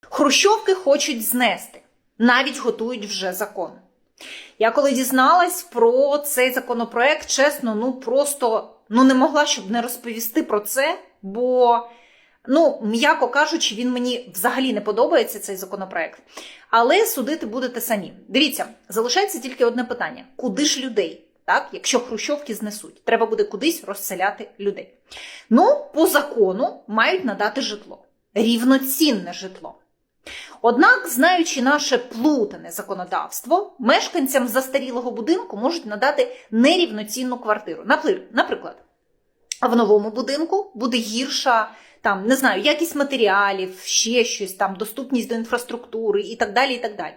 Хрущовки хочуть знести, навіть готують вже закон. Я коли дізналась про цей законопроект, чесно, ну просто ну не могла щоб не розповісти про це, бо, ну, м'яко кажучи, він мені взагалі не подобається цей законопроект. Але судити будете самі. Дивіться, залишається тільки одне питання: куди ж людей? Так, якщо хрущовки знесуть, треба буде кудись розселяти людей. Ну, по закону мають надати житло, рівноцінне житло. Однак, знаючи наше плутане законодавство, мешканцям застарілого будинку можуть надати нерівноцінну квартиру. Наприклад, в новому будинку буде гірша там, не знаю, якість матеріалів, ще щось там, доступність до інфраструктури і так далі. і так далі.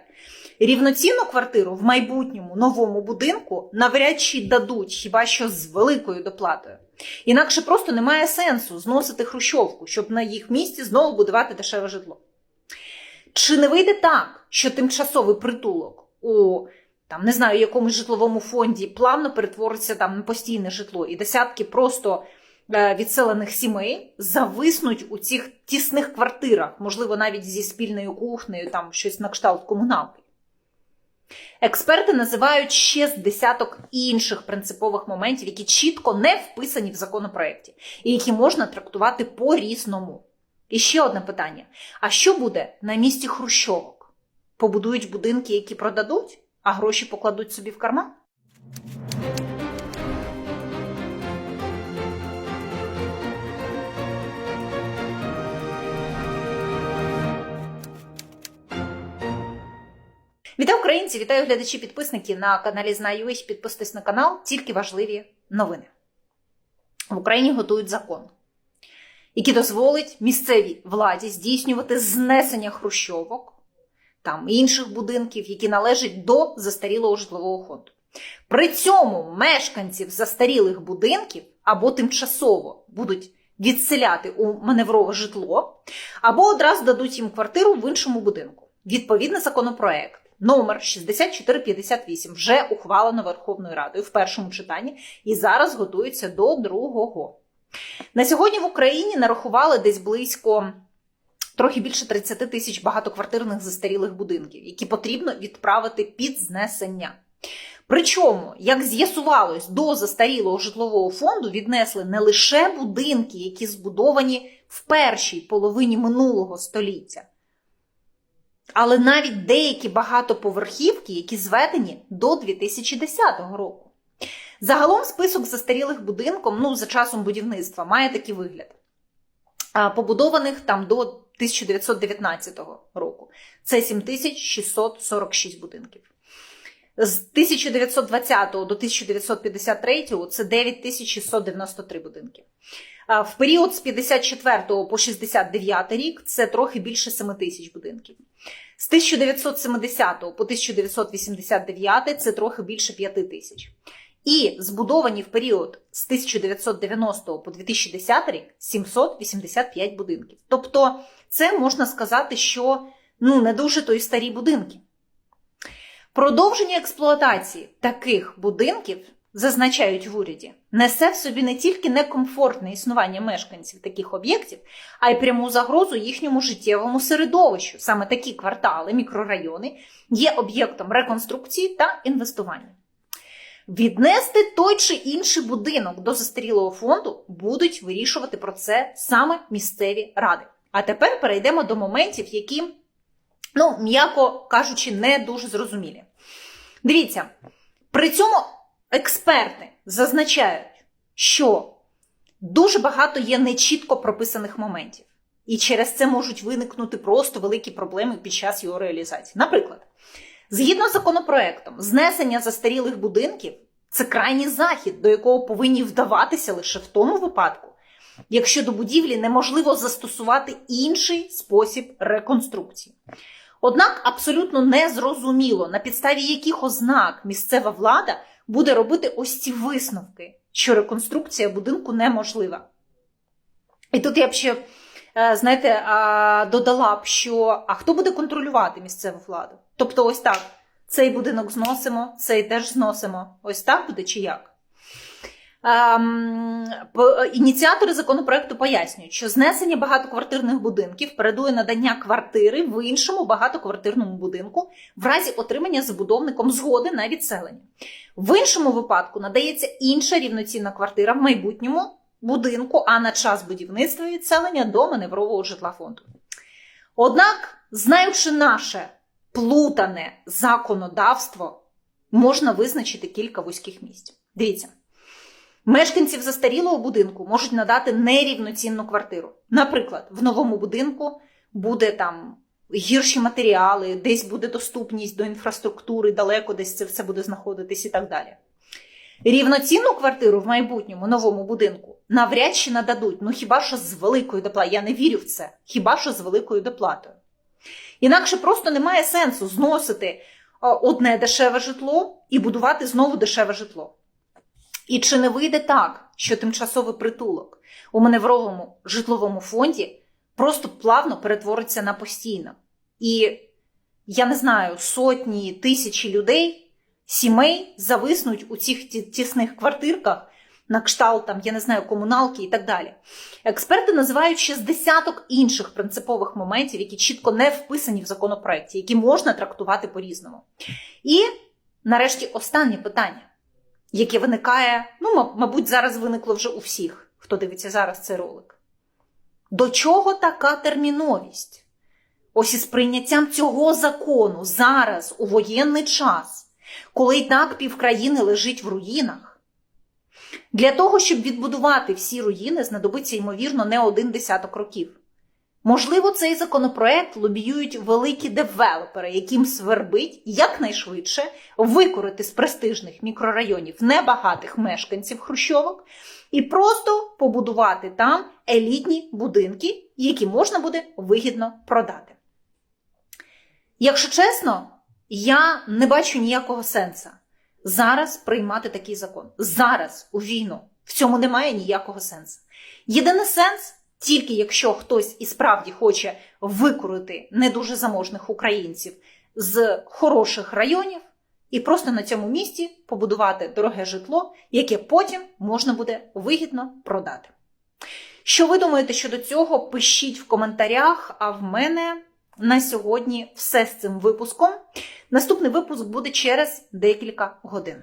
Рівноцінну квартиру в майбутньому новому будинку навряд чи дадуть, хіба що з великою доплатою. Інакше просто немає сенсу зносити хрущовку, щоб на їх місці знову будувати дешеве житло. Чи не вийде так, що тимчасовий притулок у там не знаю, якомусь житловому фонді плавно перетвориться там на постійне житло, і десятки просто е, відселених сімей зависнуть у цих тісних квартирах, можливо, навіть зі спільною кухнею, там щось на кшталт комуналки. Експерти називають ще з десяток інших принципових моментів, які чітко не вписані в законопроекті, і які можна трактувати по-різному. І ще одне питання: а що буде на місці хрущовок? Побудують будинки, які продадуть, а гроші покладуть собі в карман? Вітаю українці, вітаю глядачі підписники на каналі Знаю.ua. Підписуйтесь на канал, тільки важливі новини. В Україні готують закон, який дозволить місцевій владі здійснювати знесення хрущовок там інших будинків, які належать до застарілого житлового фонду. При цьому мешканців застарілих будинків або тимчасово будуть відселяти у маневрове житло, або одразу дадуть їм квартиру в іншому будинку. Відповідний законопроект номер 6458 вже ухвалено Верховною Радою в першому читанні і зараз готується до другого. На сьогодні в Україні нарахували десь близько трохи більше 30 тисяч багатоквартирних застарілих будинків, які потрібно відправити під знесення. Причому, як з'ясувалось, до застарілого житлового фонду віднесли не лише будинки, які збудовані в першій половині минулого століття, але навіть деякі багатоповерхівки, які зведені до 2010 року. Загалом список застарілих будинком, ну за часом будівництва, має такий вигляд. Побудованих там до 1919 року. Це 7646 будинків. З 1920 до 1953 це 9693 будинки. В період з 54 по 69 рік це трохи більше 7 тисяч будинків. З 1970 по 1989 це трохи більше 5 тисяч. І збудовані в період з 1990 по 2010 рік 785 будинків. Тобто, це можна сказати, що ну, не дуже то й старі будинки. Продовження експлуатації таких будинків, зазначають в уряді, несе в собі не тільки некомфортне існування мешканців таких об'єктів, а й пряму загрозу їхньому життєвому середовищу. Саме такі квартали, мікрорайони є об'єктом реконструкції та інвестування. Віднести той чи інший будинок до застарілого фонду будуть вирішувати про це саме місцеві ради. А тепер перейдемо до моментів, які, ну, м'яко кажучи, не дуже зрозумілі. Дивіться, при цьому експерти зазначають, що дуже багато є нечітко прописаних моментів, і через це можуть виникнути просто великі проблеми під час його реалізації. Наприклад, Згідно з законопроектом, знесення застарілих будинків це крайній захід, до якого повинні вдаватися лише в тому випадку, якщо до будівлі неможливо застосувати інший спосіб реконструкції. Однак абсолютно незрозуміло, на підставі яких ознак місцева влада буде робити ось ці висновки, що реконструкція будинку неможлива. І тут я б ще знаєте, додала б, що а хто буде контролювати місцеву владу? Тобто, ось так: цей будинок зносимо, цей теж зносимо. Ось так буде чи як? Ем, ініціатори законопроекту пояснюють, що знесення багатоквартирних будинків передує надання квартири в іншому багатоквартирному будинку в разі отримання забудовником згоди на відселення. В іншому випадку надається інша рівноцінна квартира в майбутньому будинку, а на час будівництва відселення до маневрового житла фонду. Однак, знаючи наше плутане законодавство, можна визначити кілька вузьких місць. Дивіться. Мешканців застарілого будинку можуть надати нерівноцінну квартиру. Наприклад, в новому будинку буде там гірші матеріали, десь буде доступність до інфраструктури, далеко десь це все буде знаходитись і так далі. Рівноцінну квартиру в майбутньому новому будинку навряд чи нададуть, ну хіба що з великою доплатою. Я не вірю в це, хіба що з великою доплатою. Інакше просто немає сенсу зносити е, одне дешеве житло і будувати знову дешеве житло. І чи не вийде так, що тимчасовий притулок у маневровому житловому фонді просто плавно перетвориться на постійно? І я не знаю, сотні тисячі людей, сімей зависнуть у цих тісних квартирках на кшталт там, я не знаю, комуналки і так далі. Експерти називають ще з десяток інших принципових моментів, які чітко не вписані в законопроекті, які можна трактувати по-різному. І нарешті останнє питання яке виникає, ну, мабуть, зараз виникло вже у всіх, хто дивиться зараз цей ролик. До чого така терміновість? Ось із прийняттям цього закону зараз, у воєнний час, коли і так півкраїни лежить в руїнах. Для того, щоб відбудувати всі руїни, знадобиться, ймовірно, не один десяток років. Можливо, цей законопроект лобіюють великі девелопери, яким свербить якнайшвидше викорити з престижних мікрорайонів небагатих мешканців хрущовок і просто побудувати там елітні будинки, які можна буде вигідно продати. Якщо чесно, я не бачу ніякого сенсу зараз приймати такий закон. Зараз у війну. В цьому немає ніякого сенсу. Єдиний сенс тільки якщо хтось і справді хоче викорити не дуже заможних українців з хороших районів і просто на цьому місці побудувати дороге житло, яке потім можна буде вигідно продати. Що ви думаєте щодо цього? Пишіть в коментарях. А в мене на сьогодні все з цим випуском. Наступний випуск буде через декілька годин.